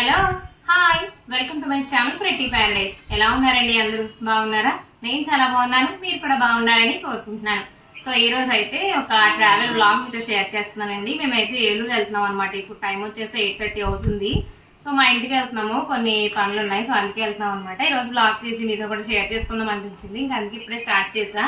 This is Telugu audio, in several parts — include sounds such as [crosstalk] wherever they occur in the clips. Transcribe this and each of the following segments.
Hello hi. Welcome to my channel pretty paradise. ఎలా ఉన్నారండి అందరూ? బాగున్నారా? నేను చాలా బాగున్నాను. మీరు కూడా బాగున్నారని కోరుకుంటున్నాను. సో ఈ రోజు అయితే ఒక ట్రావెల్ బ్లాగ్ మీతో షేర్ చేస్తున్నానండి. మేమైతే ఏలూరు వెళ్తున్నాం అనమాట ఇప్పుడు టైం వచ్చేసి ఎయిట్ థర్టీ అవుతుంది. సో మా ఇంటికి వెళ్తున్నాము. కొన్ని పనులు ఉన్నాయి. సో అందుకే వెళ్తున్నాం అనమాట ఈరోజు బ్లాగ్ చేసి మీతో కూడా షేర్ చేసుకుందాం అనిపించింది. ఇంకా అందుకే ఇప్పుడే స్టార్ట్ చేసా.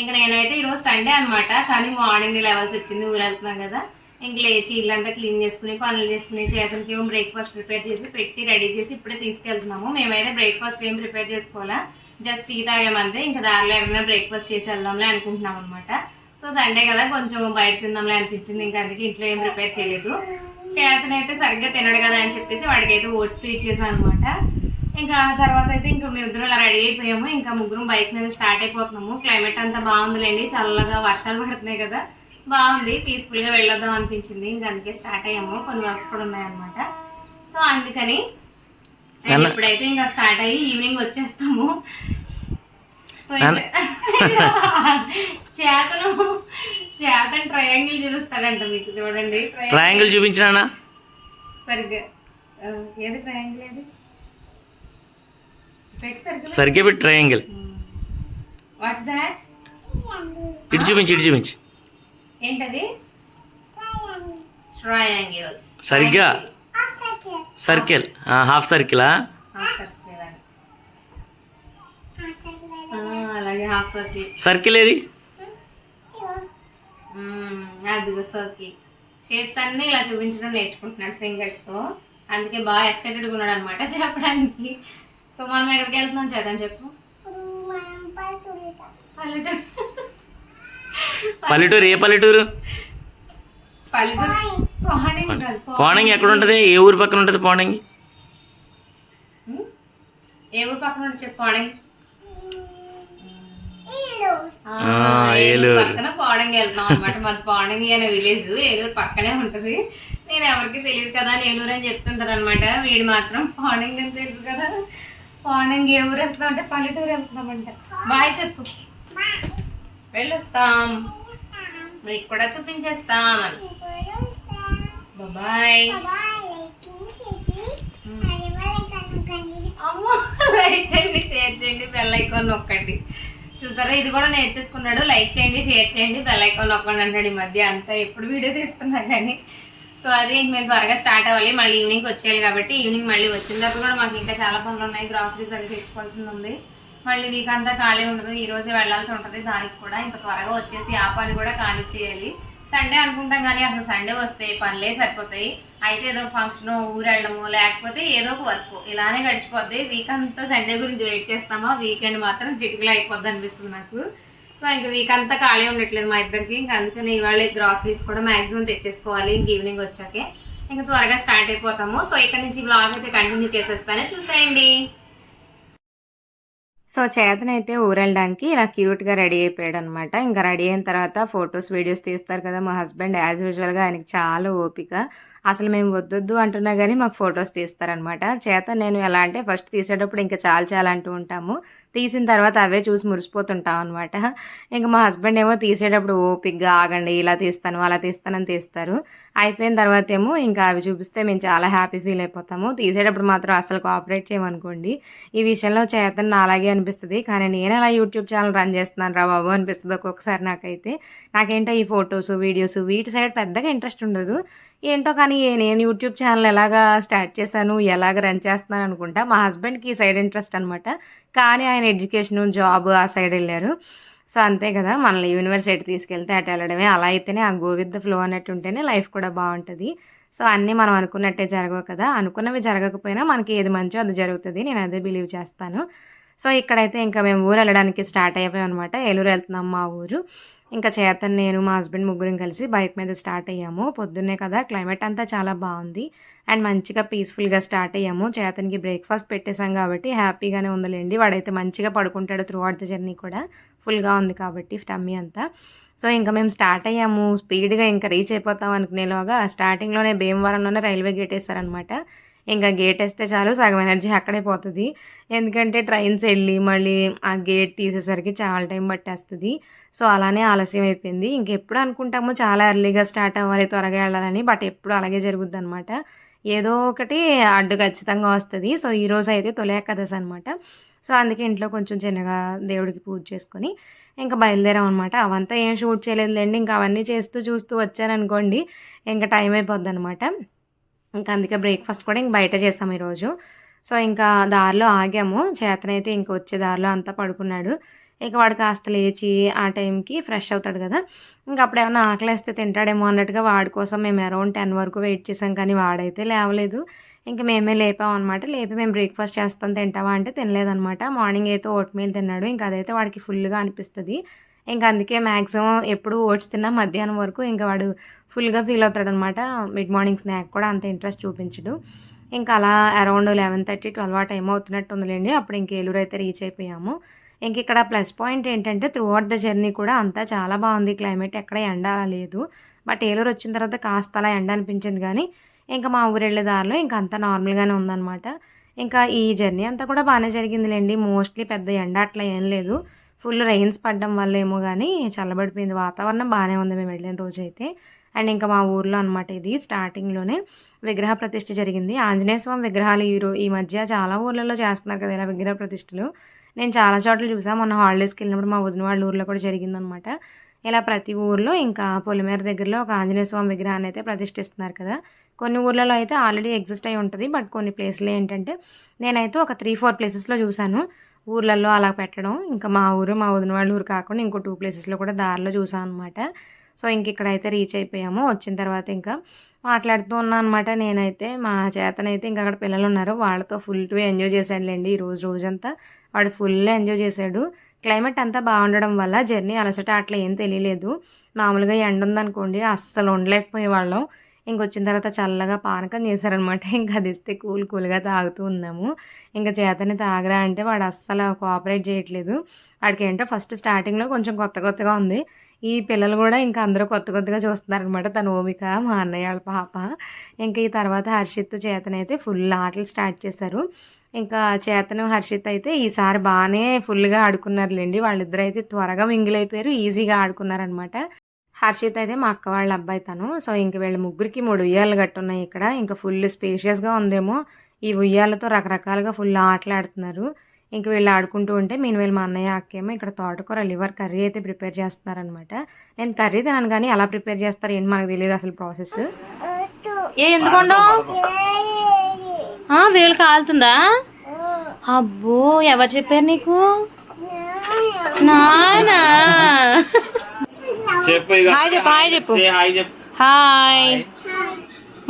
ఇంకా నేనైతే ఈరోజు సండే అనమాట కానీ మార్నింగ్ లెవెల్స్ వచ్చింది. ఊరు వెళ్తున్నాం కదా. ఇంక లేచి ఇల్లంతా క్లీన్ చేసుకుని పనులు చేసుకుని చేతులకి ఏమో బ్రేక్ఫాస్ట్ ప్రిపేర్ చేసి పెట్టి రెడీ చేసి ఇప్పుడే తీసుకెళ్తున్నాము. మేమైతే బ్రేక్ఫాస్ట్ ఏం ప్రిపేర్ చేసుకోవాలా? జస్ట్ టీ తాగామంటే ఇంకా దారిలో ఏమైనా బ్రేక్ఫాస్ట్ చేసి వెళ్దాంలే అనుకుంటున్నాం అనమాట సో సండే కదా కొంచెం బయట తిందాంలే అనిపించింది. ఇంకా అందుకే ఇంట్లో ఏం ప్రిపేర్ చేయలేదు. చేతనైతే సరిగ్గా తినడు కదా అని చెప్పేసి వాడికైతే ఓట్స్ ఫీడ్ చేశాను అనమాట ఇంకా తర్వాత అయితే ఇంకా మేము ఇద్దరం ఇలా రెడీ అయిపోయాము. ఇంకా ముగ్గురం బైక్ మీద స్టార్ట్ అయిపోతున్నాము. క్లైమేట్ అంతా బాగుందిలేండి. చల్లగా వర్షాలు పడుతున్నాయి కదా. బాగుంది పీస్ఫుల్గా వెళ్ళొద్దాం అనిపించింది. ఇంకా అందుకే స్టార్ట్ అయ్యాము. కొన్ని వర్క్స్ కూడా ఉన్నాయన్నమాట. సో అందుకని ఇప్పుడైతే ఇంకా స్టార్ట్ అయ్యి ఈవినింగ్ వచ్చేస్తాము. సో చేతను చేతను ట్రయాంగిల్ చూపిస్తాడంట మీకు చూడండి. ట్రయాంగిల్ చూపించినా సరిగ్గా ఏది ట్రయాంగిల్ ఏది సరిగ్గా పెట్టి ట్రయాంగిల్ వాట్స్ దాట్ ఇటు చూపించి ఇటు చూపించి. ఏంటది? ట్రయాంగిల్ సరిగ్గా. సర్కిల్. హాఫ్ సర్కిలా? అలాగే హాఫ్ సర్కిల్. సర్కిల్ ఏది? అదిగో సర్కిల్. షేప్స్ అన్నీ ఇలా చూపించడం నేర్చుకుంటున్నాడు ఫింగర్స్తో. అందుకే బాగా ఎక్సైటెడ్గా ఉన్నాడు అనమాట చెప్పడానికి. సో మనం ఎక్కడికి వెళ్తున్నాం చేద్దాం చెప్పు. పల్లెటూరు. [laughs] పల్లెటూరు ఏ పల్లెటూరు? పోనంగి ఎక్కడ ఉంటుంది ఏ ఊరు పక్కన ఉంటుంది పోనంగి? ఏ ఊరు పక్కన ఉంటే చెప్పు పోడంగి? ఆ, ఏలూరు. పక్కన పోడంగి వెళ్తాం అనమాట మాది పోడంగి అనే విలేజ్. ఏలూరు పక్కనే ఉంటది. నేను ఎవరికి తెలియదు కదా అని ఏలూరు అని చెప్తుంటారు అనమాట వీడు మాత్రం పోడంగి అని తెలుసు కదా. పోడంగి ఏ ఊరు వెళ్తున్నాం అంటే పల్లెటూరు వెళ్తున్నామంట బాయ్ చెప్పు. వెళ్ళొస్తాం. మీకు కూడా చూపించేస్తాం అని. బాయ్ అమ్మో లైక్ చేయండి షేర్ చేయండి బెల్ ఐకాన్ నొక్కండి. చూసారా? ఇది కూడా నేర్చేసుకున్నాడు లైక్ చేయండి షేర్ చేయండి బెల్ ఐకాన్ నొక్కండి అంటాడు ఈ మధ్య. అంతా ఎప్పుడు వీడియో తీస్తున్నా కానీ. సో అది ఇంక మేము త్వరగా స్టార్ట్ అవ్వాలి. మళ్ళీ ఈవినింగ్ వచ్చేయాలి కాబట్టి ఈవినింగ్ మళ్ళీ వచ్చిన తర్వాత కూడా మాకు ఇంకా చాలా పనులు ఉన్నాయి. గ్రాసరీస్ అవి తెచ్చుకోవాల్సింది ఉంది. మళ్ళీ వీక్ అంతా ఖాళీ ఉండదు ఈ రోజే వెళ్ళాల్సి ఉంటుంది దానికి కూడా ఇంకా త్వరగా వచ్చేసి ఆ పని కూడా కానిచ్చేయాలి సండే అనుకుంటాం కానీ అసలు సండే వస్తే పనులే సరిపోతాయి. అయితే ఏదో ఫంక్షన్ ఊరు వెళ్ళడము లేకపోతే ఏదో ఒక వర్క్ ఇలానే గడిచిపోద్ది. వీక్ అంతా సండే గురించి వెయిట్ చేస్తామా? వీకెండ్ మాత్రం చిటికలు అయిపోద్ది అనిపిస్తుంది నాకు. సో ఇంక వీక్ అంతా ఖాళీ ఉండట్లేదు మా ఇద్దరికి. ఇంకా అందుకని ఇవాళ గ్రాసరీస్ కూడా మ్యాక్సిమం తెచ్చేసుకోవాలి ఇంక ఈవినింగ్ వచ్చాకే. ఇంకా త్వరగా స్టార్ట్ అయిపోతాము. సో ఇక్కడ నుంచి బ్లాగ్ అయితే కంటిన్యూ చేసేస్తాను. చూసేయండి. సో చేతనైతే ఊరెళ్ళడానికి ఇలా క్యూట్గా రెడీ అయిపోయాడు అనమాట ఇంకా రెడీ అయిన తర్వాత ఫొటోస్ వీడియోస్ తీస్తారు కదా మా హస్బెండ్ యాజ్ యూజువల్గా ఆయనకి చాలా ఓపిక. అసలు మేము వద్దొద్దు అంటున్నా కానీ మాకు ఫొటోస్ తీస్తారనమాట. చేత నేను ఎలా అంటే ఫస్ట్ తీసేటప్పుడు ఇంకా చాలా చాలా అంటూ ఉంటాము. తీసిన తర్వాత అవే చూసి మురిసిపోతుంటాం అనమాట. ఇంకా మా హస్బెండ్ ఏమో తీసేటప్పుడు ఓపిక్గా ఆగండి ఇలా తీస్తాను అలా తీస్తానని తీస్తారు. అయిపోయిన తర్వాత ఏమో ఇంకా అవి చూపిస్తే మేము చాలా హ్యాపీ ఫీల్ అయిపోతాము. తీసేటప్పుడు మాత్రం అసలు కోఆపరేట్ చేయమనుకోండి. ఈ విషయంలో చేతన్ నా అలాగే అనిపిస్తుంది. కానీ నేను అలా యూట్యూబ్ ఛానల్ రన్ చేస్తున్నాను రా బాబు అనిపిస్తుంది ఒక్కొక్కసారి నాకైతే. నాకేంటో ఈ ఫొటోస్ వీడియోస్ వీటి సైడ్ పెద్దగా ఇంట్రెస్ట్ ఉండదు. ఏంటో కానీ నేను యూట్యూబ్ ఛానల్ ఎలాగా స్టార్ట్ చేశాను ఎలాగ రన్ చేస్తున్నాను అనుకుంటా మా హస్బెండ్కి ఈ సైడ్ ఇంట్రెస్ట్ అనమాట కానీ ఆయన ఎడ్యుకేషన్ జాబ్ ఆ సైడ్ వెళ్ళారు. సో అంతే కదా మనల్ని యూనివర్సిటీ తీసుకెళ్తే అటు వెళ్ళడమే. అలా అయితేనే ఆ గో విత్ ఫ్లో అన్నట్టు ఉంటేనే లైఫ్ కూడా బాగుంటుంది. సో అన్నీ మనం అనుకున్నట్టే జరగవు కదా. అనుకున్నవి జరగకపోయినా మనకి ఏది మంచో అది జరుగుతుంది. నేను అదే బిలీవ్ చేస్తాను. సో ఇక్కడైతే ఇంకా మేము ఊరు వెళ్ళడానికి స్టార్ట్ అయిపోయాం అనమాట ఏలూరు వెళ్తున్నాం మా ఊరు. ఇంకా చేతన్ నేను మా హస్బెండ్ ముగ్గురం కలిసి బైక్ మీద స్టార్ట్ అయ్యాము. పొద్దున్నే కదా క్లైమేట్ అంతా చాలా బాగుంది. అండ్ మంచిగా పీస్ఫుల్గా స్టార్ట్ అయ్యాము. చేతన్కి బ్రేక్ఫాస్ట్ పెట్టేశాం కాబట్టి హ్యాపీగానే ఉందిలేండి. వాడైతే మంచిగా పడుకుంటాడు త్రూ అవుట్ ద జర్నీ కూడా. ఫుల్గా ఉంది కాబట్టి టమ్మీ అంతా. సో ఇంకా మేము స్టార్ట్ అయ్యాము. స్పీడ్గా ఇంకా రీచ్ అయిపోతాం అనుకునేలోగా. స్టార్టింగ్లోనే భీమవరంలోనే రైల్వే గేట్ వేస్తారనమాట ఇంకా గేట్ వేస్తే చాలు సగం ఎనర్జీ అక్కడే పోతుంది. ఎందుకంటే ట్రైన్స్ వెళ్ళి మళ్ళీ ఆ గేట్ తీసేసరికి చాలా టైం పట్టేస్తుంది. సో అలానే ఆలస్యం అయిపోయింది. ఇంకెప్పుడు అనుకుంటాము చాలా ఎర్లీగా స్టార్ట్ అవ్వాలి త్వరగా వెళ్ళాలని బట్ ఎప్పుడు అలాగే జరుగుద్ది అనమాట ఏదో ఒకటి అడ్డు ఖచ్చితంగా వస్తుంది. సో ఈరోజు అయితే తొలి ఏకాదశి అనమాట సో అందుకే ఇంట్లో కొంచెం చిన్నగా దేవుడికి పూజ చేసుకొని ఇంకా బయలుదేరాం అనమాట అవంతా ఏం షూట్ చేయలేదులేండి. ఇంకా అవన్నీ చేస్తూ చూస్తూ వచ్చాననుకోండి ఇంకా టైం అయిపోద్ది అనమాట ఇంకా అందుకే బ్రేక్ఫాస్ట్ కూడా ఇంక బయట చేసాం ఈరోజు. సో ఇంకా దారిలో ఆగాము. చేతనైతే ఇంక వచ్చే దారిలో అంతా పడుకున్నాడు. ఇక వాడు కాస్త లేచి ఆ టైంకి ఫ్రెష్ అవుతాడు కదా. ఇంకా అప్పుడు ఏమైనా ఆకలేస్తే తింటాడేమో అన్నట్టుగా వాడి కోసం మేము అరౌండ్ టెన్ వరకు వెయిట్ చేసాం. కానీ వాడైతే లేవలేదు. ఇంకా మేమే లేపాం అనమాట లేపి మేము బ్రేక్ఫాస్ట్ చేస్తాం తింటావా అంటే తినలేదనమాట మార్నింగ్ అయితే ఓట్మీల్ తిన్నాడు. ఇంకా అదైతే వాడికి ఫుల్గా అనిపిస్తుంది. ఇంకా అందుకే మ్యాక్సిమం ఎప్పుడు ఓట్స్ తిన్నా మధ్యాహ్నం వరకు ఇంకా వాడు ఫుల్గా ఫీల్ అవుతాడు అనమాట మిడ్ మార్నింగ్ స్నాక్ కూడా అంత ఇంట్రెస్ట్ చూపించడు. ఇంకా అలా అరౌండ్ లెవెన్ థర్టీ ట్వెల్వ్ ఆ టైం అవుతున్నట్టు ఉందిలేండి. అప్పుడు ఇంక ఏలూరు అయితే రీచ్ అయిపోయాము. ఇంక ఇక్కడ ప్లస్ పాయింట్ ఏంటంటే త్రూ అవుట్ ద జర్నీ కూడా అంతా చాలా బాగుంది. క్లైమేట్ ఎక్కడ ఎండ లేదు. బట్ ఏలూరు వచ్చిన తర్వాత కాస్త అలా ఎండ అనిపించింది కానీ ఇంకా మా ఊరు వెళ్ళే దారిలో ఇంకా అంతా నార్మల్గానే ఉందన్నమాట. ఇంకా ఈ జర్నీ అంతా కూడా బాగానే జరిగిందిలేండి. మోస్ట్లీ పెద్ద ఎండ అట్లా ఏం లేదు. ఫుల్ రైన్స్ పడడం వల్ల ఏమో కానీ చల్లబడిపోయింది. వాతావరణం బాగానే ఉంది మేము వెళ్ళిన రోజు అయితే అండ్ ఇంకా మా ఊర్లో అనమాట ఇది స్టార్టింగ్లోనే విగ్రహ ప్రతిష్ఠ జరిగింది. ఆంజనేయ స్వామి విగ్రహాలు ఈ ఈ మధ్య చాలా ఊర్లలో చేస్తున్నారు కదా ఇలా విగ్రహ ప్రతిష్టలు నేను చాలా చోట్ల చూసాను మొన్న హాలిడేస్కి వెళ్ళినప్పుడు మా వదిన వాళ్ళ ఊర్లో కూడా జరిగిందనమాట ఇలా ప్రతి ఊర్లో ఇంకా పొలిమేర దగ్గరలో ఒక ఆంజనేయ స్వామి విగ్రహాన్ని అయితే ప్రతిష్ఠిస్తున్నారు కదా. కొన్ని ఊర్లలో అయితే ఆల్రెడీ ఎగ్జిస్ట్ అయి ఉంటుంది. బట్ కొన్ని ప్లేస్లో ఏంటంటే నేనైతే ఒక త్రీ ఫోర్ ప్లేసెస్లో చూశాను ఊర్లలో అలా పెట్టడం. ఇంకా మా ఊరు మా వదిన వాళ్ళ ఊరు కాకుండా ఇంకో టూ ప్లేసెస్లో కూడా దారిలో చూసాను అనమాట సో ఇంక ఇక్కడైతే రీచ్ అయిపోయాము. వచ్చిన తర్వాత ఇంకా మాట్లాడుతూ ఉన్నాను అనమాట నేనైతే. మా చేతనైతే ఇంకా అక్కడ పిల్లలు ఉన్నారు. వాళ్ళతో ఫుల్ టు ఎంజాయ్ చేశాడులేండి ఈ రోజు రోజంతా. వాడు ఫుల్ ఎంజాయ్ చేశాడు. క్లైమేట్ అంతా బాగుండడం వల్ల జర్నీ అలసట అట్లా ఏం తెలియలేదు. మామూలుగా ఎండ ఉందనుకోండి అస్సలు ఉండలేకపోయే వాళ్ళం ఇంకొచ్చిన తర్వాత చల్లగా పానకం చేశారనమాట. [laughs] ఇంకా అది ఇస్తే కూల్ కూల్గా తాగుతూ ఉన్నాము. ఇంకా చేతని తాగరా అంటే వాడు అస్సలు కోఆపరేట్ చేయట్లేదు. వాడికి ఏంటో ఫస్ట్ స్టార్టింగ్లో కొంచెం కొత్త కొత్తగా ఉంది. ఈ పిల్లలు కూడా ఇంకా అందరూ కొత్త కొత్తగా చూస్తున్నారనమాట. తన ఓమిక మా అన్నయ్య వాళ్ళ పాప. ఇంకా ఈ తర్వాత హర్షిత్ చేతనైతే ఫుల్ ఆటలు స్టార్ట్ చేశారు. ఇంకా చేతను హర్షిత్ అయితే ఈసారి బాగానే ఫుల్గా ఆడుకున్నారులేండి. వాళ్ళిద్దరూ అయితే త్వరగా మింగిల్ అయిపోయారు ఈజీగా ఆడుకున్నారనమాట. హర్షిత్ అయితే మా అక్క వాళ్ళ అబ్బాయి తను. సో ఇంక వీళ్ళ ముగ్గురికి మూడు ఉయ్యాలు కట్టున్నాయి ఇక్కడ. ఇంకా ఫుల్ స్పేషియస్గా ఉందేమో ఈ ఉయ్యాలతో రకరకాలుగా ఫుల్ ఆటలాడుతున్నారు. ఇంక వీళ్ళు ఆడుకుంటూ ఉంటే నేను వీళ్ళు మా అన్నయ్య అక్కేమో ఇక్కడ తోటకూర లివర్ కర్రీ అయితే ప్రిపేర్ చేస్తున్నారనమాట నేను కర్రీ తినను కానీ ఎలా ప్రిపేర్ చేస్తారు ఏంటి మనకు తెలియదు అసలు ప్రాసెస్. ఏ ఎందుకోండో వేలు కాలుతుందా? అబ్బో ఎవరు చెప్పారు నీకు? నానా చెప్పు హాయ్ చెప్పు హాయ్ చెప్పు. Say హాయ్ చెప్పు. హాయ్.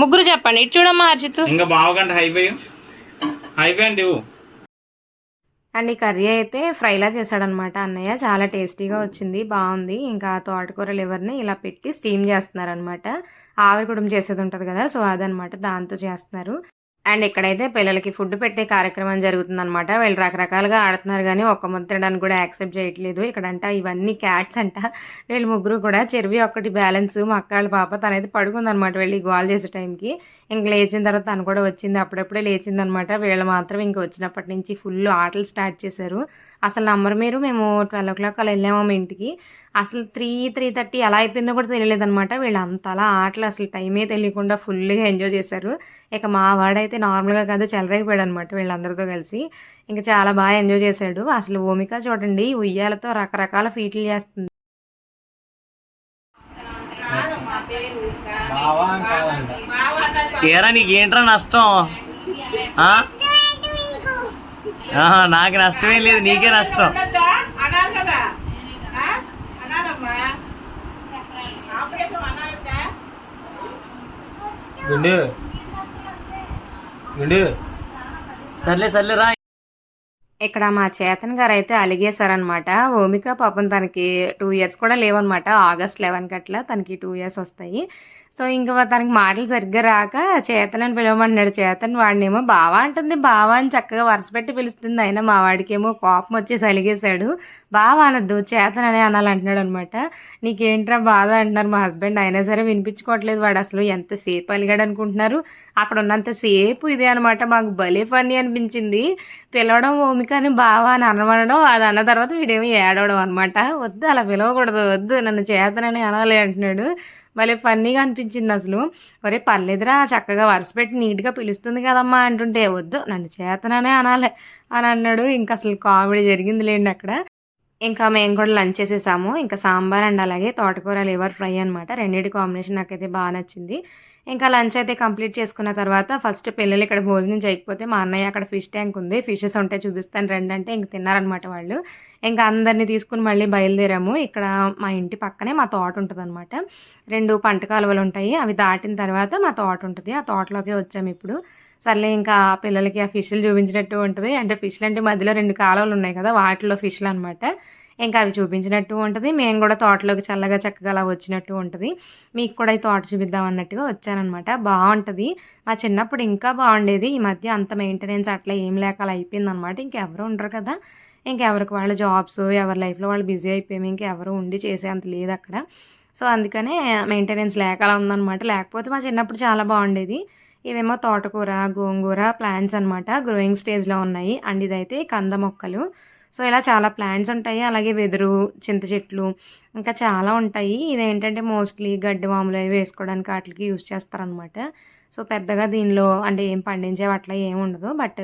ముగ్గురు చెప్పండి. ఇటు చూడమ్మా హర్షిత్. ఇంకా బావకంటే హైవే హైవే అండి. అండ్ ఈ కర్రీ అయితే ఫ్రైలా చేశాడనమాట అన్నయ్య. చాలా టేస్టీగా వచ్చింది బాగుంది. ఇంకా తోటకూర లివర్ని ఇలా పెట్టి స్టీమ్ చేస్తున్నారనమాట ఆవిరి కుడుము చేసేది ఉంటుంది కదా సో అదనమాట దాంతో చేస్తున్నారు. అండ్ ఇక్కడైతే పిల్లలకి ఫుడ్ పెట్టే కార్యక్రమం జరుగుతుందన్నమాట. వీళ్ళు రకరకాలుగా ఆడుతున్నారు కానీ ఒక్క ముద్ద తినడానికి కూడా యాక్సెప్ట్ చేయట్లేదు. ఇక్కడంట ఇవన్నీ క్యాట్స్ అంట. వీళ్ళు ముగ్గురు కూడా చెరువి ఒక్కటి బ్యాలెన్స్ మా అక్క వాళ్ళ పాప తనైతే పడుకుందనమాట వెళ్ళి గోల్ చేసే టైంకి. ఇంక లేచిన తర్వాత తను కూడా వచ్చింది. అప్పుడప్పుడే లేచిందనమాట. వీళ్ళు మాత్రం ఇంక వచ్చినప్పటి నుంచి ఫుల్ ఆటలు స్టార్ట్ చేశారు. అసలు నంబర్ మీరు? మేము ట్వెల్వ్ ఓ క్లాక్ అలా వెళ్ళాము మా ఇంటికి? అసలు త్రీ త్రీ థర్టీ ఎలా అయిపోయిందో కూడా తెలియలేదనమాట. వీళ్ళు అంతలా ఆటలు అసలు టైమే తెలియకుండా ఫుల్గా ఎంజాయ్ చేశారు. ఇక మా వాడైతే నార్మల్గా కాదు చెలరైపోయాడు అనమాట వీళ్ళందరితో కలిసి. ఇంకా చాలా బాగా ఎంజాయ్ చేశాడు. అసలు ఓమిక చూడండి ఉయ్యాలతో రకరకాల ఫీట్లు చేస్తుంది. ఏరా నీకు ఏంట్రా నష్టం నాకు నష్టమేం లేదు నీకే నష్టం. సర్లే సర్లే రా. ఇక్కడ మా చేతన్ గారు అయితే అలిగేశారనమాట ఓమిక పాపం తనకి టూ ఇయర్స్ కూడా లేవన్నమాట. ఆగస్ట్ లెవెన్కి అట్లా తనకి టూ ఇయర్స్ వస్తాయి. సో ఇంకా తనకి మాటలు సరిగ్గా రాక చేతనని పిలవమన్నాడు. చేతను చేతన్ వాడినేమో బావా అంటుంది. బావా అని చక్కగా వరుసపెట్టి పిలుస్తుంది. అయినా మా వాడికేమో కోపం వచ్చేసి అలిగేశాడు బావా అనద్దు చేతన్ అనే అనాలంటున్నాడు అనమాట నీకేంట్రా బాధ అంటున్నారు మా హస్బెండ్. అయినా సరే వినిపించుకోవట్లేదు వాడు అసలు. ఎంతసేపు అలిగాడు అనుకుంటున్నారు అక్కడ ఉన్నంతసేపు ఇదే అనమాట మాకు భలే ఫన్నీ అనిపించింది. పిలవడం ఓమికని బావా అని అనమనడం అది అన్న తర్వాత వీడేమి ఏడవడం అనమాట వద్దు అలా పిలవకూడదు వద్దు నన్ను చేతనని అనాలి అంటున్నాడు. భలే ఫన్నీగా అనిపించింది అసలు. ఒరే పర్లేదురా చక్కగా వరుస పెట్టి నీట్గా పిలుస్తుంది కదమ్మా అంటుంటే వద్దు నన్ను చేతననే అనాలి అని అన్నాడు. ఇంకా అసలు కామెడీ జరిగింది లేండి అక్కడ. ఇంకా మేము కూడా లంచ్ చేసేసాము. ఇంకా సాంబార్ అండ్ అలాగే తోటకూర లేవర్ ఫ్రై అనమాట రెండింటి కాంబినేషన్ నాకైతే బాగా నచ్చింది. ఇంకా లంచ్ అయితే కంప్లీట్ చేసుకున్న తర్వాత ఫస్ట్ పిల్లలు ఇక్కడ భోజనం చేయకపోతే మా అన్నయ్య అక్కడ ఫిష్ ట్యాంక్ ఉంది. ఫిషెస్ ఉంటే చూపిస్తాను రండి అంటే ఇంక తిన్నారనమాట వాళ్ళు. ఇంకా అందరినీ తీసుకుని మళ్ళీ బయలుదేరాము. ఇక్కడ మా ఇంటి పక్కనే మా తోట ఉంటుందన్నమాట. రెండు పంట కాలువలు ఉంటాయి. అవి దాటిన తర్వాత మా తోట ఉంటుంది. ఆ తోటలోకి వచ్చాము ఇప్పుడు. సర్లే ఇంకా పిల్లలకి ఆ ఫిష్లు చూపించినట్టు ఉంటుంది. అంటే ఫిష్లు అంటే మధ్యలో రెండు కాలువలు ఉన్నాయి కదా వాటిలో ఫిష్లు అనమాట ఇంకా అవి చూపించినట్టు ఉంటుంది. మేము కూడా తోటలోకి చల్లగా చక్కగా అలా వచ్చినట్టు ఉంటుంది. మీకు కూడా ఈ తోట చూపిద్దాం అన్నట్టుగా వచ్చానమాట బాగుంటుంది. మా చిన్నప్పుడు ఇంకా బాగుండేది. ఈ మధ్య అంత మెయింటెనెన్స్ అట్లా ఏం లేక అలా అయిపోయింది అనమాట ఇంకెవరు ఉండరు కదా. ఇంకెవరికి వాళ్ళ జాబ్స్ ఎవరి లైఫ్లో వాళ్ళు బిజీ అయిపోయాము. ఇంకెవరు ఉండి చేసేంత లేదు అక్కడ. సో అందుకనే మెయింటెనెన్స్ లేక అలా ఉందన్నమాట. లేకపోతే మా చిన్నప్పుడు చాలా బాగుండేది. ఇవేమో తోటకూర గోంగూర ప్లాంట్స్ అనమాట గ్రోయింగ్ స్టేజ్లో ఉన్నాయి. అండ్ ఇదైతే కంద మొక్కలు. సో ఇలా చాలా ప్లాంట్స్ ఉంటాయి. అలాగే వెదురు చింత చెట్లు ఇంకా చాలా ఉంటాయి. ఇదేంటంటే మోస్ట్లీ గడ్డి మామూలు అవి వేసుకోవడానికి వాటికి యూజ్ చేస్తారనమాట సో పెద్దగా దీనిలో అంటే ఏం పండించే అట్లా ఏం ఉండదు. బట్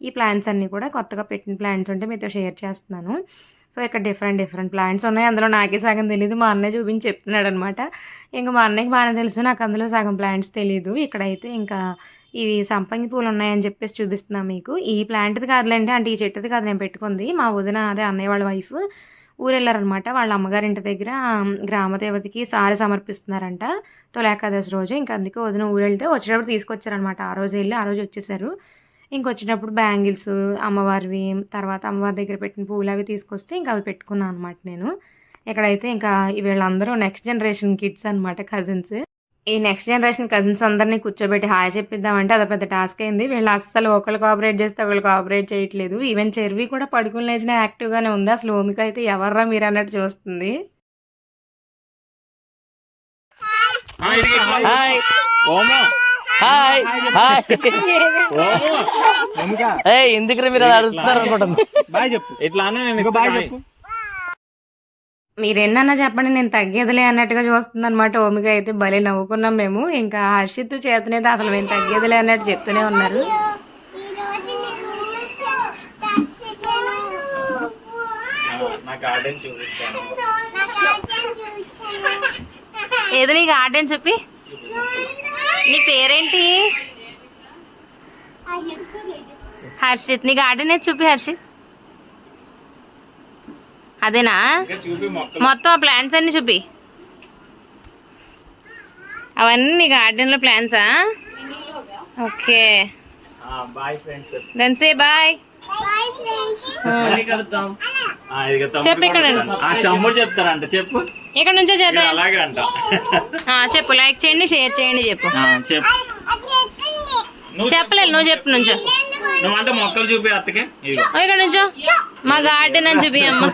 ఈ ప్లాంట్స్ అన్నీ కూడా కొత్తగా పెట్టిన ప్లాంట్స్ ఉంటే మీతో షేర్ చేస్తున్నాను. సో ఇక్కడ డిఫరెంట్ డిఫరెంట్ ప్లాంట్స్ ఉన్నాయి. అందులో నాకే సగం తెలియదు మా అన్నయ్య చూపించి చెప్తున్నాడు అనమాట ఇంకా మా అన్నయ్యకి బాగానే తెలుసు. నాకు అందులో సగం ప్లాంట్స్ తెలియదు ఇక్కడైతే ఇంకా ఇవి సంపంగి పూలు ఉన్నాయని చెప్పేసి చూపిస్తున్నాను మీకు. ఈ ప్లాంట్ది కాదులేండి అంటే ఈ చెట్టుది కాదు నేను పెట్టుకుంది. మా వదిన అదే అన్నయ్య వాళ్ళ వైఫ్ ఊరు వెళ్ళారనమాట వాళ్ళ అమ్మగారి ఇంటి దగ్గర గ్రామదేవతకి సారి సమర్పిస్తున్నారంట. తొలేకాదశి రోజు. ఇంకా అందుకే వదిన ఊరు వెళ్తే వచ్చేటప్పుడు తీసుకొచ్చారనమాట. ఆ రోజు వెళ్ళి ఆ రోజు వచ్చేసారు. ఇంకొచ్చినప్పుడు బ్యాంగిల్స్ అమ్మవారివి తర్వాత అమ్మవారి దగ్గర పెట్టిన పూలు అవి తీసుకొస్తే ఇంకా అవి పెట్టుకున్నాను అనమాట నేను. ఇక్కడైతే ఇంకా వీళ్ళందరూ నెక్స్ట్ జనరేషన్ కిడ్స్ అనమాట కజిన్స్. ఈ నెక్స్ట్ జనరేషన్ కజిన్స్ అందరినీ కూర్చోబెట్టి హాయ్ చెప్పిద్దామంటే అది పెద్ద టాస్క్ అయింది. వీళ్ళు అస్సలు ఒకళ్ళు కోఆపరేట్ చేస్తే ఒకళ్ళు కోఆపరేట్ చేయట్లేదు. ఈవెన్ చెర్వి కూడా పడుకుని లేచిన యాక్టివ్గానే ఉంది. అసలు ఓమిక అయితే ఎవర్రా మీరు అన్నట్టు చూస్తుంది. హాయ్. హాయ్. హాయ్. ఏ ఎందుకు మీరు అరుస్తున్నారు అనుకుంటుంది బాయ్ చెప్పు. ఇట్లా అన్న మీరు చెప్పండి నేను తగ్గేదిలే అన్నట్టుగా చూస్తుంది అనమాట ఓమిక అయితే భలే నవ్వుకున్నాం మేము. ఇంకా హర్షిత్ చేతనైతే అసలు మేము తగ్గేదిలే అన్నట్టు చెప్తూనే ఉన్నారు. ఏదో నీ గార్డెన్ చెప్పి నీ పేరేంటి? హర్షిత్ నీ గార్డెన్ చూపి హర్షిత్? అదేనా? మొత్తం ఆ ప్లాంట్స్ అన్ని చూపి. అవన్నీ నీ గార్డెన్లో ప్లాంట్సా ఓకే. దెన్ సే బాయ్ చెప్పు ఇక్కడ చమ్ముడు చెప్తారంట. చెప్పు. ఇక్కడ నుంచో చేద్దాం. అలాగే అంట. ఆ, చెప్పు. లైక్ చేయండి షేర్ చేయండి చెప్పు. ఆ, చెప్పు. చెప్పలేదు నువ్వు చెప్పు నుంచో. నువ్వు అంటే మొక్కలు చూపి అత్తకే? ఇదిగో. ఓ, ఇక్కడ నుంచో. మా గార్డెన్ అని చూపి అమ్మ.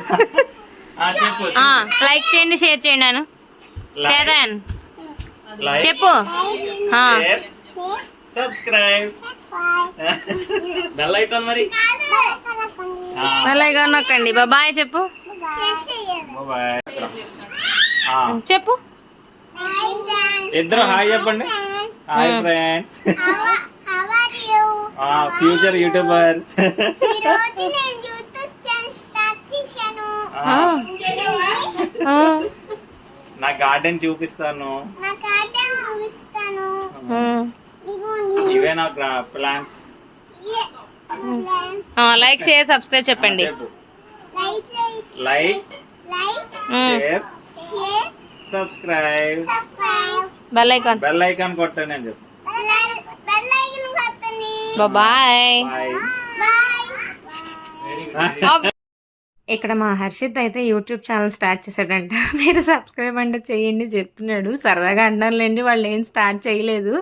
ఆ, చెప్పు ఆ, లైక్ చేయండి షేర్ చేయండి అను. చేదాన్ చెప్పు. ఆ, షేర్. సబ్స్క్రైబ్. బెల్ ఐకాన్ మరి. అలాగే నొక్కండి. బాయ్ చెప్పు. బాయ్ చెప్పు. ఇద్దరు హాయ్ చెప్పండి. హాయ్ ఫ్రెండ్స్ ఫ్యూచర్ యూట్యూబర్స్ ఆ, నా గార్డెన్ చూపిస్తాను. ఆ. ఇవే నా ప్లాంట్స్ ఆ, లైక్ షేర్ సబ్స్క్రైబ్ చెప్పండి. Like share subscribe bell icon bell icon కొట్టండి అని చెప్పు. బాయ్ బాయ్ ఇక్కడ మా హర్షిత్ అయితే యూట్యూబ్ ఛానల్ స్టార్ట్ చేశాడంట. మీరు సబ్స్క్రైబ్ అంటే చేయండి చెప్తున్నాడు. సరదాగా అంటానులేండి వాళ్ళు ఏం స్టార్ట్ చేయలేదు.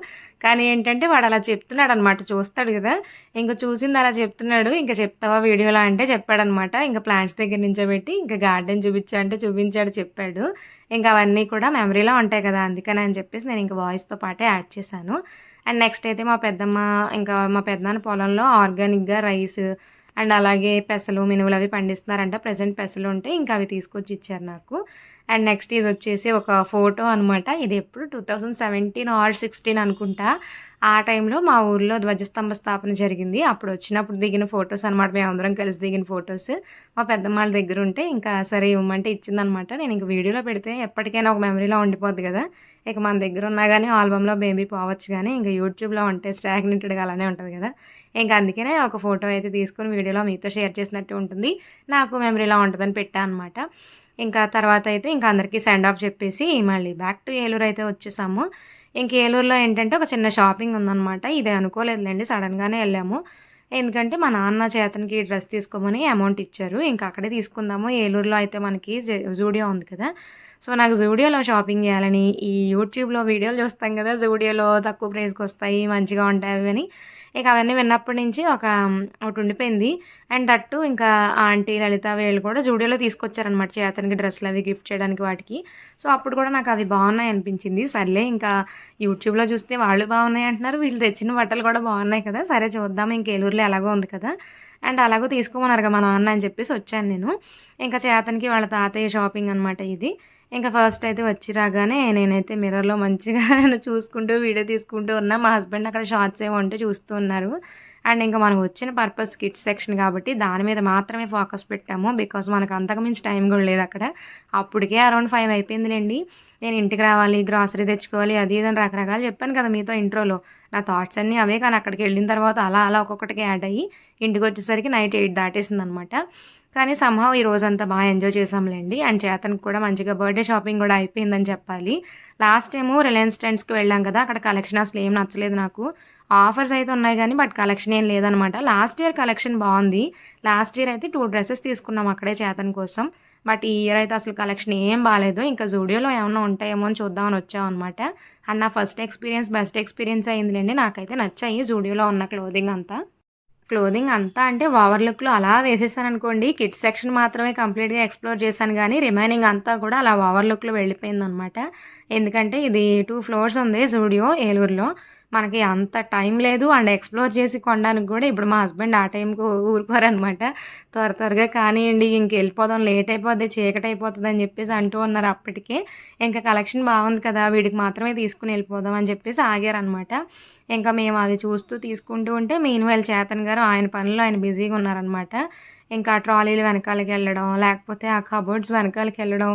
కానీ ఏంటంటే వాడు అలా చెప్తున్నాడు అనమాట చూస్తాడు కదా. ఇంకా చూసింది అలా చెప్తున్నాడు. ఇంకా చెప్తావా వీడియోలో అంటే చెప్పాడనమాట ఇంకా ప్లాంట్స్ దగ్గర నుంచోబెట్టి ఇంకా గార్డెన్ చూపించా అంటే చూపించాడు చెప్పాడు. ఇంకా అవన్నీ కూడా మెమరీలో ఉంటాయి కదా. అందుకని అని చెప్పేసి నేను ఇంకా వాయిస్తో పాటే యాడ్ చేశాను. అండ్ నెక్స్ట్ అయితే మా పెద్దమ్మ ఇంకా మా పెద్దనాన్న పొలంలో ఆర్గానిక్గా రైస్ అండ్ అలాగే పెసలు మినువులు అవి పండిస్తున్నారంట. ప్రజెంట్ పెసలు ఉంటే ఇంకా అవి తీసుకొచ్చి ఇచ్చారు నాకు. అండ్ నెక్స్ట్ ఇది వచ్చేసి ఒక ఫోటో అనమాట ఇది ఎప్పుడు two thousand seventeen or sixteen అనుకుంటా. ఆ టైంలో మా ఊర్లో ధ్వజస్తంభ స్థాపన జరిగింది. అప్పుడు వచ్చినప్పుడు దిగిన ఫొటోస్ అనమాట మేము అందరం కలిసి దిగిన ఫొటోస్. మా పెద్దమ్మాళ్ళ దగ్గర ఉంటే ఇంకా సరే ఇవ్వమంటే ఇచ్చిందనమాట నేను ఇంక వీడియోలో పెడితే ఎప్పటికైనా ఒక మెమరీలో ఉండిపోద్ది కదా. ఇక మన దగ్గర ఉన్నా కానీ ఆల్బంలో బేబీ పోవచ్చు కానీ ఇంకా యూట్యూబ్లో ఉంటే స్టాగ్నెటెడ్గా అలానే ఉంటుంది కదా. ఇంకా అందుకనే ఒక ఫోటో అయితే తీసుకుని వీడియోలో మీతో షేర్ చేసినట్టు ఉంటుంది. నాకు మెమరీలో ఉంటుందని పెట్టా అనమాట ఇంకా తర్వాత అయితే ఇంకా అందరికీ సెండ్ ఆఫ్ చెప్పేసి మళ్ళీ బ్యాక్ టు ఏలూరు అయితే వచ్చేసాము. ఇంక ఏలూరులో ఏంటంటే ఒక చిన్న షాపింగ్ ఉందన్నమాట. ఇది అనుకోలేదులేండి సడన్గానే వెళ్ళాము. ఎందుకంటే మా నాన్న చేతనికి డ్రెస్ తీసుకోమని అమౌంట్ ఇచ్చారు. ఇంకా అక్కడే తీసుకుందాము. ఏలూరులో అయితే మనకి జూడియో ఉంది కదా. సో నాకు జూడియోలో షాపింగ్ చేయాలని ఈ యూట్యూబ్లో వీడియోలు చూస్తాం కదా జూడియోలో తక్కువ ప్రైస్కి వస్తాయి మంచిగా ఉంటాయి అవి అని. ఇక అవన్నీ విన్నప్పటి నుంచి ఒక ఒకటి ఉండిపోయింది. అండ్ దట్టు ఇంకా ఆంటీ లలిత వీళ్ళు కూడా జూడియోలో తీసుకొచ్చారనమాట చేతనికి డ్రెస్సులు అవి గిఫ్ట్ చేయడానికి వాటికి. సో అప్పుడు కూడా నాకు అవి బాగున్నాయి అనిపించింది. సర్లే ఇంకా యూట్యూబ్లో చూస్తే వాళ్ళు బాగున్నాయి అంటున్నారు వీళ్ళు తెచ్చిన బట్టలు కూడా బాగున్నాయి కదా సరే చూద్దాం ఇంక ఏలూరులో ఎలాగో ఉంది కదా. అండ్ అలాగో తీసుకోమన్నారు కదా మా నాన్న అని చెప్పేసి వచ్చాను నేను. ఇంకా చేతనికి వాళ్ళ తాతయ్య షాపింగ్ అనమాట ఇది. ఇంకా ఫస్ట్ అయితే వచ్చి రాగానే నేనైతే మిర్రర్లో మంచిగా [laughs] చూసుకుంటూ వీడియో తీసుకుంటూ ఉన్నా. మా హస్బెండ్ అక్కడ షార్ట్స్ ఏమో ఉంటే చూస్తూ ఉన్నారు. అండ్ ఇంకా మనం వచ్చిన పర్పస్ కిడ్స్ సెక్షన్ కాబట్టి దాని మీద మాత్రమే ఫోకస్ పెట్టాము. బికాస్ మనకు అంతకుమించి టైం కూడా లేదు అక్కడ. అప్పటికే అరౌండ్ ఫైవ్ అయిపోయిందిలేండి. నేను ఇంటికి రావాలి గ్రాసరీ తెచ్చుకోవాలి అది ఇది అని రకరకాలు చెప్పాను కదా మీతో ఇంట్రోలో. నా థాట్స్ అన్నీ అవే కానీ అక్కడికి వెళ్ళిన తర్వాత అలా అలా ఒక్కొక్కటికి యాడ్ అయ్యి ఇంటికి వచ్చేసరికి నైట్ ఎయిట్ దాటేసింది అనమాట కానీ సంహవ్ ఈ రోజంతా బాగా ఎంజాయ్ చేసాంలేండి అండ్ చేతనికి కూడా మంచిగా బర్త్డే షాపింగ్ కూడా అయిపోయిందని చెప్పాలి. లాస్ట్ టైము రిలయన్స్ ట్రెండ్స్కి వెళ్ళాం కదా అక్కడ కలెక్షన్ అసలు ఏం నచ్చలేదు నాకు. ఆఫర్స్ అయితే ఉన్నాయి కానీ బట్ కలెక్షన్ ఏం లేదనమాట. లాస్ట్ ఇయర్ కలెక్షన్ బాగుంది. లాస్ట్ ఇయర్ అయితే టూ డ్రెస్సెస్ తీసుకున్నాం అక్కడే చేతన్ కోసం. బట్ ఈ ఇయర్ అయితే అసలు కలెక్షన్ ఏం బాగాలేదు ఇంకా జూడియోలో ఏమైనా ఉంటాయేమో అని చూద్దామని వచ్చాం అనమాట. అండ్ నా ఫస్ట్ ఎక్స్పీరియన్స్ బెస్ట్ ఎక్స్పీరియన్స్ అయిందిలేండి. నాకైతే నచ్చాయి జూడియోలో ఉన్న క్లోదింగ్ అంతా. క్లోదింగ్ అంతా అంటే ఓవర్లుక్లో అలా వేసేసాను అనుకోండి కిడ్స్ సెక్షన్ మాత్రమే కంప్లీట్గా ఎక్స్ప్లోర్ చేశాను కానీ రిమైనింగ్ అంతా కూడా అలా ఓవర్ లుక్లో వెళ్ళిపోయింది అనమాట ఎందుకంటే ఇది టూ ఫ్లోర్స్ ఉంది స్టూడియో ఏలూరులో. మనకి అంత టైం లేదు. అండ్ ఎక్స్ప్లోర్ చేసి కొనడానికి కూడా ఇప్పుడు మా హస్బెండ్ ఆ టైంకి ఊరుకోరనమాట. త్వర త్వరగా కానివ్వండి ఇంక వెళ్ళిపోదాం లేట్ అయిపోద్ది చీకటి అయిపోతుంది అని చెప్పేసి అంటూ ఉన్నారు అప్పటికే. ఇంకా కలెక్షన్ బాగుంది కదా వీడికి మాత్రమే తీసుకుని వెళ్ళిపోదాం అని చెప్పేసి ఆగారనమాట. ఇంకా మేము అవి చూస్తూ తీసుకుంటూ ఉంటే మీన్ వాళ్ళ చేతన్ గారు ఆయన పనుల్లో ఆయన బిజీగా ఉన్నారనమాట. ఇంకా ట్రాలీలు వెనకాలకి వెళ్ళడం లేకపోతే ఆ కబోర్డ్స్ వెనకాలకి వెళ్ళడం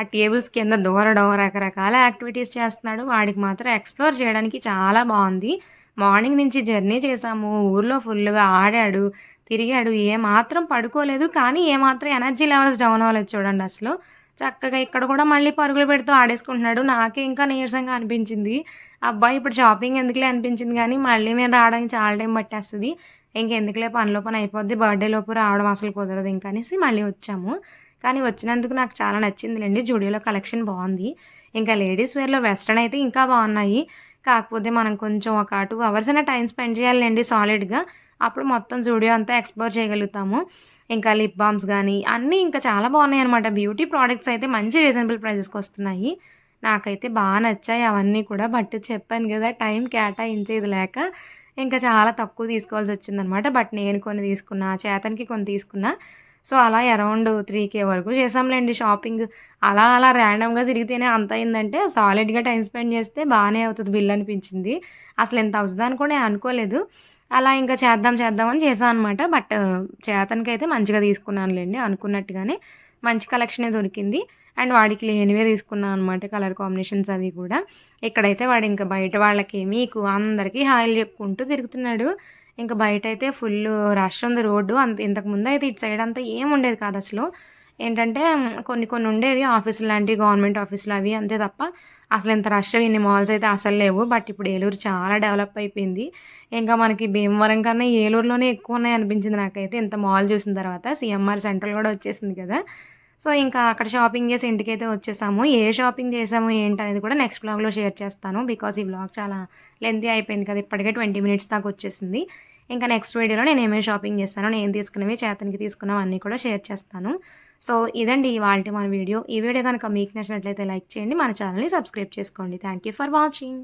ఆ టేబుల్స్ కింద దూరడం రకరకాల యాక్టివిటీస్ చేస్తున్నాడు. వాడికి మాత్రం ఎక్స్ప్లోర్ చేయడానికి చాలా బాగుంది. మార్నింగ్ నుంచి జర్నీ చేసాము ఊర్లో ఫుల్గా ఆడాడు తిరిగాడు. ఏమాత్రం పడుకోలేదు కానీ ఏమాత్రం ఎనర్జీ లెవెల్స్ డౌన్ అవ్వలేదు చూడండి అసలు. చక్కగా ఇక్కడ కూడా మళ్ళీ పరుగులు పెడుతూ ఆడేసుకుంటున్నాడు. నాకే ఇంకా నీరసంగా అనిపించింది. అబ్బాయి ఇప్పుడు షాపింగ్ ఎందుకులే అనిపించింది కానీ మళ్ళీ మేము రావడానికి చాలా టైం పట్టేస్తుంది. ఇంకెందుకులే పనిలో పని అయిపోద్ది బర్త్డే లోపు రావడం అసలు కుదరదు ఇంకా అనేసి మళ్ళీ వచ్చాము. కానీ వచ్చినందుకు నాకు చాలా నచ్చిందిలేండి జూడియోలో కలెక్షన్ బాగుంది. ఇంకా లేడీస్ వేర్లో వెస్ట్రన్ అయితే ఇంకా బాగున్నాయి. కాకపోతే మనం కొంచెం ఒక టూ అవర్స్ అయినా టైం స్పెండ్ చేయాలండి సాలిడ్గా అప్పుడు మొత్తం జూడియో అంతా ఎక్స్ప్లోర్ చేయగలుగుతాము. ఇంకా లిప్ బామ్స్ కానీ అన్నీ ఇంకా చాలా బాగున్నాయి అనమాట బ్యూటీ ప్రోడక్ట్స్ అయితే మంచి రీజనబుల్ ప్రైజెస్కి వస్తున్నాయి. నాకైతే బాగా నచ్చాయి అవన్నీ కూడా. బట్ చెప్పాను కదా టైం కేటాయించేది లేక ఇంకా చాలా తక్కువ తీసుకోవాల్సి వచ్చిందనమాట. బట్ నేను కొన్ని తీసుకున్నా చేతనికి కొన్ని తీసుకున్నా. సో అలా అరౌండ్ త్రీ కే వరకు చేసాంలేండి షాపింగ్. అలా అలా ర్యాండమ్గా తిరిగితేనే అంత అయిందంటే సాలిడ్గా టైం స్పెండ్ చేస్తే బాగానే అవుతుంది బిల్ అనిపించింది. అసలు ఎంత అవుతుందని కూడా నేను అనుకోలేదు. అలా ఇంకా చేద్దాం చేద్దామని చేసాం అనమాట బట్ చేతనికైతే మంచిగా తీసుకున్నానులేండి అనుకున్నట్టుగానే. మంచి కలెక్షనే దొరికింది. అండ్ వాడికి లేనివే తీసుకున్నాను అనమాట కలర్ కాంబినేషన్స్ అవి కూడా. ఇక్కడైతే వాడు ఇంకా బయట వాళ్ళకి మీకు అందరికీ హాయిలు చెప్పుకుంటూ తిరుగుతున్నాడు. ఇంకా బయట అయితే ఫుల్ రష్ ఉంది రోడ్డు. అంత ఇంతకుముందు అయితే ఇటు సైడ్ అంతా ఏం ఉండేది కాదు అసలు. ఏంటంటే కొన్ని కొన్ని ఉండేవి ఆఫీసులు లాంటివి గవర్నమెంట్ ఆఫీసులు అవి అంతే తప్ప అసలు ఇంత రష్ ఇన్ని మాల్స్ అయితే అసలు లేవు. బట్ ఇప్పుడు ఏలూరు చాలా డెవలప్ అయిపోయింది. ఇంకా మనకి భీమవరం కన్నా ఏలూరులోనే ఎక్కువ ఉన్నాయి అనిపించింది నాకైతే. ఇంత మాల్ చూసిన తర్వాత సిఎంఆర్ సెంట్రల్ కూడా వచ్చేసింది కదా. సో ఇంకా అక్కడ షాపింగ్ చేసి ఇంటికైతే వచ్చేసాము. ఏ షాపింగ్ చేసాము ఏంటి అనేది కూడా నెక్స్ట్ బ్లాగ్లో షేర్ చేస్తాను. బికాస్ ఈ బ్లాగ్ చాలా లెంతీ అయిపోయింది కదా ఇప్పటికే ట్వంటీ మినిట్స్ దాకా వచ్చేసింది. ఇంకా నెక్స్ట్ వీడియోలో నేను ఏమేమి షాపింగ్ చేస్తానో నేను తీసుకున్నవి చేతనికి తీసుకున్నవి అన్నీ కూడా షేర్ చేస్తాను. సో ఇదండి ఇవాళ మన వీడియో ఈ వీడియో కనుక మీకు నచ్చినట్లయితే లైక్ చేయండి మన ఛానల్ని సబ్స్క్రైబ్ చేసుకోండి. Thank you for watching